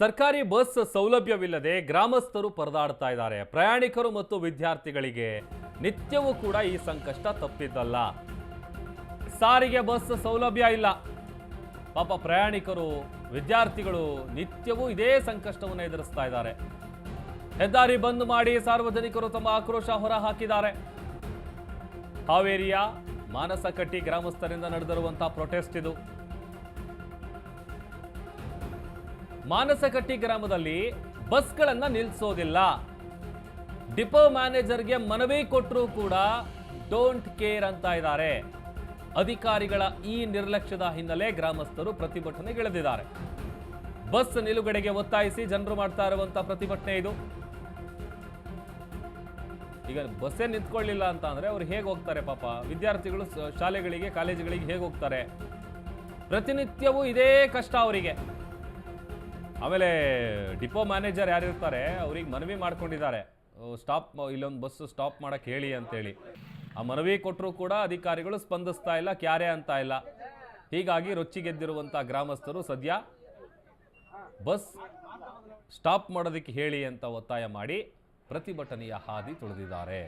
ಸರ್ಕಾರಿ ಬಸ್ ಸೌಲಭ್ಯವಿಲ್ಲದೆ ಗ್ರಾಮಸ್ಥರು ಪರದಾಡ್ತಾ ಇದ್ದಾರೆ. ಪ್ರಯಾಣಿಕರು ಮತ್ತು ವಿದ್ಯಾರ್ಥಿಗಳಿಗೆ ನಿತ್ಯವೂ ಕೂಡ ಈ ಸಂಕಷ್ಟ ತಪ್ಪಿದ್ದಲ್ಲ. ಸಾರಿಗೆ ಬಸ್ ಸೌಲಭ್ಯ ಇಲ್ಲ. ಪಾಪ ಪ್ರಯಾಣಿಕರು, ವಿದ್ಯಾರ್ಥಿಗಳು ನಿತ್ಯವೂ ಇದೇ ಸಂಕಷ್ಟವನ್ನು ಎದುರಿಸ್ತಾ ಇದ್ದಾರೆ. ಹೆದ್ದಾರಿ ಬಂದ್ ಮಾಡಿ ಸಾರ್ವಜನಿಕರು ತಮ್ಮ ಆಕ್ರೋಶ ಹೊರ ಹಾಕಿದ್ದಾರೆ ಹಾವೇರಿಯ ಮಾನಸಕಟ್ಟಿ ಗ್ರಾಮಸ್ಥರಿಂದ ನಡೆದಿರುವಂತಹ ಪ್ರೊಟೆಸ್ಟ್ ಇದು. ಮಾನಸಕಟ್ಟಿ ಗ್ರಾಮದಲ್ಲಿ ಬಸ್ಗಳನ್ನು ನಿಲ್ಲಿಸೋದಿಲ್ಲ ಡಿಪೋ ಮ್ಯಾನೇಜರ್ಗೆ ಮನವಿ ಕೊಟ್ಟರೂ ಕೂಡ ಡೋಂಟ್ ಕೇರ್ ಅಂತ ಇದ್ದಾರೆ. ಅಧಿಕಾರಿಗಳ ಈ ನಿರ್ಲಕ್ಷ್ಯದ ಹಿನ್ನೆಲೆ ಗ್ರಾಮಸ್ಥರು ಪ್ರತಿಭಟನೆಗಿಳಿದಿದ್ದಾರೆ. ಬಸ್ ನಿಲುಗಡೆಗೆ ಒತ್ತಾಯಿಸಿ ಜನರು ಮಾಡ್ತಾ ಇರುವಂತಹ ಪ್ರತಿಭಟನೆ ಇದು. ಈಗ ಬಸ್ಸೇ ನಿಂತ್ಕೊಳ್ಳಿಲ್ಲ ಅಂತ ಅಂದ್ರೆ ಅವ್ರು ಹೇಗೆ ಹೋಗ್ತಾರೆ ಪಾಪ? ವಿದ್ಯಾರ್ಥಿಗಳು ಶಾಲೆಗಳಿಗೆ, ಕಾಲೇಜುಗಳಿಗೆ ಹೇಗೆ ಹೋಗ್ತಾರೆ? ಪ್ರತಿನಿತ್ಯವೂ ಇದೇ ಕಷ್ಟ ಅವರಿಗೆ. ಆಮೇಲೆ ಡಿಪೋ ಮ್ಯಾನೇಜರ್ ಯಾರಿರ್ತಾರೆ ಅವ್ರಿಗೆ ಮನವಿ ಮಾಡ್ಕೊಂಡಿದ್ದಾರೆ. ಸ್ಟಾಪ್ ಇಲ್ಲೊಂದು ಬಸ್ ಸ್ಟಾಪ್ ಮಾಡಕ್ಕೆ ಹೇಳಿ ಅಂತೇಳಿ. ಆ ಮನವಿ ಕೊಟ್ಟರು ಕೂಡ ಅಧಿಕಾರಿಗಳು ಸ್ಪಂದಿಸ್ತಾ ಇಲ್ಲ, ಕ್ಯಾರೆ ಅಂತ ಇಲ್ಲ. ಹೀಗಾಗಿ ರೊಚ್ಚಿಗೆದ್ದಿರುವಂಥ ಗ್ರಾಮಸ್ಥರು ಸದ್ಯ ಬಸ್ ಸ್ಟಾಪ್ ಮಾಡೋದಕ್ಕೆ ಹೇಳಿ ಅಂತ ಒತ್ತಾಯ ಮಾಡಿ ಪ್ರತಿಭಟನೆಯ ಹಾದಿ ತುಳಿದಿದ್ದಾರೆ.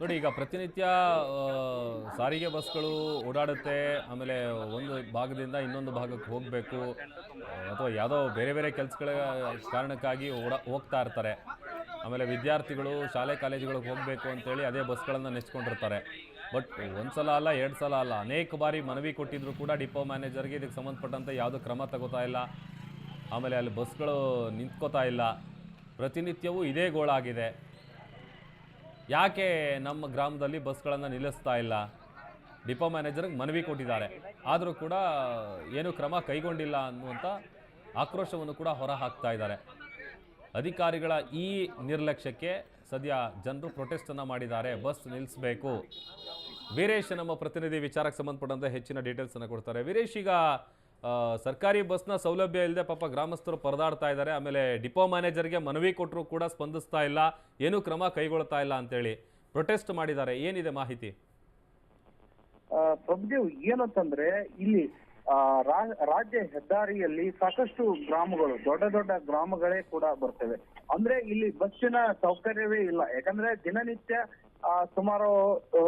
ನೋಡಿ, ಈಗ ಪ್ರತಿನಿತ್ಯ ಸಾರಿಗೆ ಬಸ್ಗಳು ಓಡಾಡುತ್ತೆ, ಆಮೇಲೆ ಒಂದು ಭಾಗದಿಂದ ಇನ್ನೊಂದು ಭಾಗಕ್ಕೆ ಹೋಗಬೇಕು, ಅಥವಾ ಯಾವುದೋ ಬೇರೆ ಬೇರೆ ಕೆಲಸಗಳ ಕಾರಣಕ್ಕಾಗಿ ಓಡಾ, ಹೋಗ್ತಾ ಇರ್ತಾರೆ. ಆಮೇಲೆ ವಿದ್ಯಾರ್ಥಿಗಳು ಶಾಲೆ, ಕಾಲೇಜುಗಳಿಗೆ ಹೋಗಬೇಕು ಅಂತೇಳಿ ಅದೇ ಬಸ್ಗಳನ್ನು ನೆಚ್ಕೊಂಡಿರ್ತಾರೆ ಬಟ್ ಒಂದು ಸಲ ಅಲ್ಲ ಎರಡು ಸಲ ಅಲ್ಲ. ಅನೇಕ ಬಾರಿ ಮನವಿ ಕೊಟ್ಟಿದ್ರು ಕೂಡ ಡಿಪೋ ಮ್ಯಾನೇಜರ್ಗೆ. ಇದಕ್ಕೆ ಸಂಬಂಧಪಟ್ಟಂತೆ ಯಾವುದೂ ಕ್ರಮ ತಗೋತಾ ಇಲ್ಲ. ಆಮೇಲೆ ಅಲ್ಲಿ ಬಸ್ಗಳು ನಿಂತ್ಕೋತಾ ಇಲ್ಲ. ಪ್ರತಿನಿತ್ಯವೂ ಇದೇ ಗೋಳಾಗಿದೆ. ಯಾಕೆ ನಮ್ಮ ಗ್ರಾಮದಲ್ಲಿ ಬಸ್ಗಳನ್ನು ನಿಲ್ಲಿಸ್ತಾ ಇಲ್ಲ? ಡಿಪೋ ಮ್ಯಾನೇಜರ್ಗೆ ಮನವಿ ಕೊಟ್ಟಿದ್ದಾರೆ. ಆದರೂ ಕೂಡ ಏನು ಕ್ರಮ ಕೈಗೊಂಡಿಲ್ಲ ಅನ್ನುವಂಥ ಆಕ್ರೋಶವನ್ನು ಕೂಡ ಹೊರ ಹಾಕ್ತಾ ಇದ್ದಾರೆ. ಅಧಿಕಾರಿಗಳ ಈ ನಿರ್ಲಕ್ಷ್ಯಕ್ಕೆ ಸದ್ಯ ಜನರು ಪ್ರೊಟೆಸ್ಟನ್ನು ಮಾಡಿದ್ದಾರೆ, ಬಸ್ ನಿಲ್ಲಿಸಬೇಕು. ವೀರೇಶ್ ನಮ್ಮ ಪ್ರತಿನಿಧಿ, ವಿಚಾರಕ್ಕೆ ಸಂಬಂಧಪಟ್ಟಂತೆ ಹೆಚ್ಚಿನ ಡೀಟೇಲ್ಸನ್ನು ಕೊಡ್ತಾರೆ. ವೀರೇಶ್, ಈಗ ಸರ್ಕಾರಿ ಬಸ್ನ ಸೌಲಭ್ಯ ಇಲ್ಲದೆ ಪಾಪ ಗ್ರಾಮಸ್ಥರು ಪರದಾಡ್ತಾ ಇದ್ದಾರೆ. ಆಮೇಲೆ ಡಿಪೋ ಮ್ಯಾನೇಜರ್ಗೆ ಮನವಿ ಕೊಟ್ಟರು ಕೂಡ ಸ್ಪಂದಿಸ್ತಾ ಇಲ್ಲ. ಏನೂ ಕ್ರಮ ಕೈಗೊಳ್ತಾ ಇಲ್ಲ ಅಂತೇಳಿ ಪ್ರೊಟೆಸ್ಟ್ ಮಾಡಿದ್ದಾರೆ. ಏನಿದೆ ಮಾಹಿತಿ? ಪ್ರಭುದೇವ್, ಏನಂತಂದ್ರೆ ಇಲ್ಲಿ ರಾಜ್ಯ ಹೆದ್ದಾರಿಯಲ್ಲಿ ಸಾಕಷ್ಟು ಗ್ರಾಮಗಳು, ದೊಡ್ಡ ದೊಡ್ಡ ಗ್ರಾಮಗಳೇ ಕೂಡ ಬರ್ತವೆ. ಅಂದ್ರೆ ಇಲ್ಲಿ ಬಸ್ಸಿನ ಸೌಕರ್ಯವೇ ಇಲ್ಲ. ಯಾಕಂದ್ರೆ ದಿನನಿತ್ಯ ಸುಮಾರು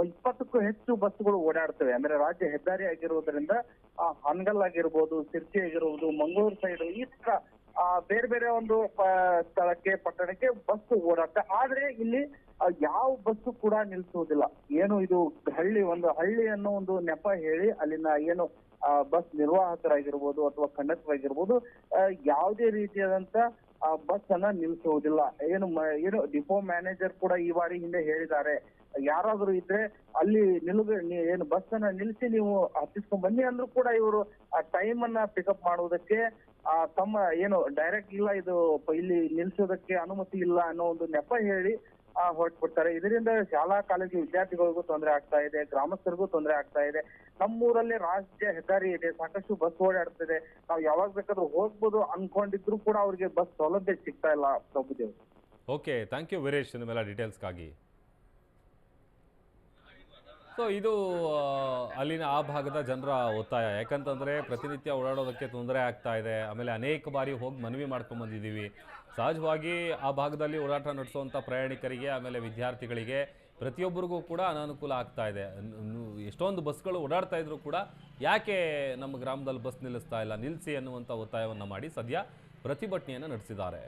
ಇಪ್ಪತ್ತಕ್ಕೂ ಹೆಚ್ಚು ಬಸ್ಗಳು ಓಡಾಡ್ತವೆ. ಅಂದ್ರೆ ರಾಜ್ಯ ಹೆದ್ದಾರಿ ಆಗಿರುವುದರಿಂದ ಆ, ಹಾನಗಲ್ ಆಗಿರ್ಬೋದು ಸಿರ್ಸಿ ಆಗಿರ್ಬೋದು ಮಂಗಳೂರು ಸೈಡ್ ಈ ತರ ಬೇರೆ ಬೇರೆ ಒಂದು ಸ್ಥಳಕ್ಕೆ ಪಟ್ಟಣಕ್ಕೆ ಬಸ್ ಓಡಾಡ್ತವೆ. ಆದ್ರೆ ಇಲ್ಲಿ ಯಾವ ಬಸ್ಸು ಕೂಡ ನಿಲ್ಸುವುದಿಲ್ಲ ಏನು ಇದು ಹಳ್ಳಿ ಒಂದು ಹಳ್ಳಿ ಅನ್ನೋ ಒಂದು ನೆಪ ಹೇಳಿ ಅಲ್ಲಿನ ಏನು ಆ, ಬಸ್ ನಿರ್ವಾಹಕರಾಗಿರ್ಬೋದು ಅಥವಾ ಕಂಡಕ್ಟರ್ ಆಗಿರ್ಬೋದು ಯಾವುದೇ ರೀತಿಯಾದಂತ ಬಸ್ ಅನ್ನ ನಿಲ್ಸುವುದಿಲ್ಲ ಏನು ಏನು ಡಿಪೋ ಮ್ಯಾನೇಜರ್ ಕೂಡ ಈ ಬಾರಿ ಹಿಂದೆ ಹೇಳಿದ್ದಾರೆ. ಯಾರಾದ್ರೂ ಇದ್ರೆ ಅಲ್ಲಿ ನಿಲುಗ ಏನು ಬಸ್ ಅನ್ನ ನಿಲ್ಲಿಸಿ ನೀವು ಹತ್ತಿಸ್ಕೊಂಡ್ ಬನ್ನಿ ಅಂದ್ರೂ ಕೂಡ ಇವರು ಆ ಟೈಮ್ ಅನ್ನ ಪಿಕಪ್ ಮಾಡುವುದಕ್ಕೆ ಆ ತಮ್ಮ ಏನು ಡೈರೆಕ್ಟ್ ಇಲ್ಲ ಇದು ಇಲ್ಲಿ ನಿಲ್ಸೋದಕ್ಕೆ ಅನುಮತಿ ಇಲ್ಲ ಅನ್ನೋ ಒಂದು ನೆಪ ಹೇಳಿ ಹೊರಟ್ಬಿಡ್ತಾರೆ. ಇದರಿಂದ ಶಾಲಾ ಕಾಲೇಜು ವಿದ್ಯಾರ್ಥಿಗಳಿಗೂ ತೊಂದರೆ ಆಗ್ತಾ ಇದೆ, ಗ್ರಾಮಸ್ಥರಿಗೂ ತೊಂದರೆ ಆಗ್ತಾ ಇದೆ. ನಮ್ಮೂರಲ್ಲಿ ರಾಜ್ಯ ಹೆದ್ದಾರಿ ಇದೆ, ಸಾಕಷ್ಟು ಬಸ್ ಓಡಾಡ್ತಿದೆ. ನಾವು ಯಾವಾಗ ಬೇಕಾದ್ರೂ ಹೋಗ್ಬೋದು ಅನ್ಕೊಂಡಿದ್ರು ಕೂಡ ಅವ್ರಿಗೆ ಬಸ್ ಸೌಲಭ್ಯ ಸಿಗ್ತಾ ಇಲ್ಲ Prabhudev okay, thank you Veeresh ಡೀಟೇಲ್ಸ್ಗಾಗಿ. So ಇದು ಅಲ್ಲಿನ ಆ ಭಾಗದ ಜನರ ಒತ್ತಾಯ. ಯಾಕಂತಂದರೆ ಪ್ರತಿನಿತ್ಯ ಓಡಾಡೋದಕ್ಕೆ ತೊಂದರೆ ಆಗ್ತಾ ಇದೆ. ಆಮೇಲೆ ಅನೇಕ ಬಾರಿ ಹೋಗಿ ಮನವಿ ಮಾಡ್ಕೊಂಬಂದಿದ್ದೀವಿ ಸಹಜವಾಗಿ ಆ ಭಾಗದಲ್ಲಿ ಓಡಾಟ ನಡೆಸುವಂಥ ಪ್ರಯಾಣಿಕರಿಗೆ, ಆಮೇಲೆ ವಿದ್ಯಾರ್ಥಿಗಳಿಗೆ ಪ್ರತಿಯೊಬ್ಬರಿಗೂ ಕೂಡ ಅನಾನುಕೂಲ ಆಗ್ತಾ ಇದೆ. ಎಷ್ಟೊಂದು ಬಸ್ಗಳು ಓಡಾಡ್ತಾ ಇದ್ರು ಕೂಡ ಯಾಕೆ ನಮ್ಮ ಗ್ರಾಮದಲ್ಲಿ ಬಸ್ ನಿಲ್ಲಿಸ್ತಾ ಇಲ್ಲ ನಿಲ್ಲಿಸಿ ಅನ್ನುವಂಥ ಒತ್ತಾಯವನ್ನು ಮಾಡಿ ಸದ್ಯ ಪ್ರತಿಭಟನೆಯನ್ನು ನಡೆಸಿದ್ದಾರೆ.